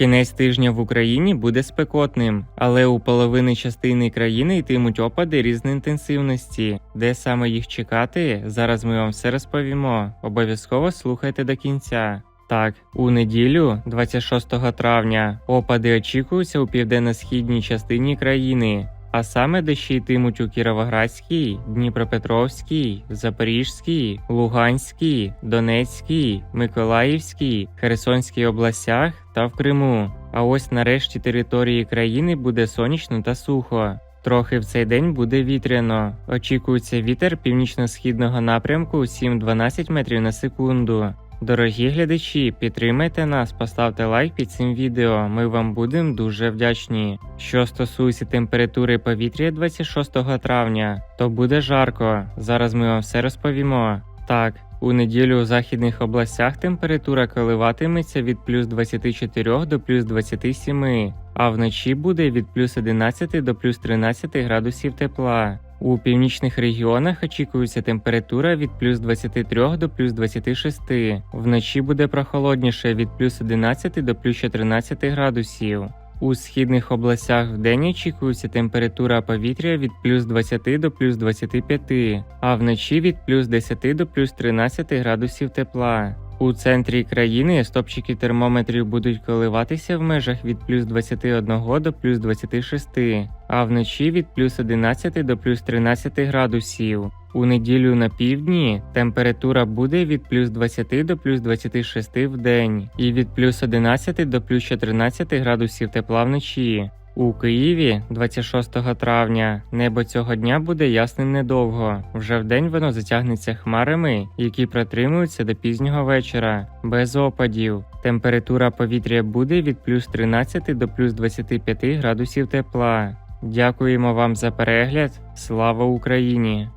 Кінець тижня в Україні буде спекотним, але у половини частини країни йтимуть опади різної інтенсивності. Де саме їх чекати? Зараз ми вам все розповімо. Обов'язково слухайте до кінця. Так, у неділю, 26 травня, опади очікуються у південно-східній частині країни, а саме дощі йтимуть у Кіровоградській, Дніпропетровській, Запорізькій, Луганській, Донецькій, Миколаївській, Херсонській областях та в Криму. А ось на решті території країни буде сонячно та сухо. Трохи в цей день буде вітряно. Очікується вітер північно-східного напрямку 7-12 метрів на секунду. Дорогі глядачі, підтримайте нас, поставте лайк під цим відео. Ми вам будемо дуже вдячні. Що стосується температури повітря 26 травня, то буде жарко. Зараз ми вам все розповімо. Так, у неділю у західних областях температура коливатиметься від плюс 24 до плюс 27, а вночі буде від плюс 11 до плюс 13 градусів тепла. У північних регіонах очікується температура від плюс 23 до плюс 26. Вночі буде прохолодніше від плюс 11 до плюс 14 градусів. У східних областях вдень очікується температура повітря від плюс 20 до плюс 25, а вночі від плюс 10 до плюс 13 градусів тепла. У центрі країни стопчики термометрів будуть коливатися в межах від плюс 21 до плюс 26, а вночі від плюс 11 до плюс 13 градусів. У неділю на півдні температура буде від плюс 20 до плюс 26 в день і від плюс 11 до плюс 14 градусів тепла вночі. У Києві 26 травня небо цього дня буде ясним недовго. Вже вдень воно затягнеться хмарами, які протримуються до пізнього вечора, без опадів. Температура повітря буде від плюс 13 до плюс 25 градусів тепла. Дякуємо вам за перегляд. Слава Україні!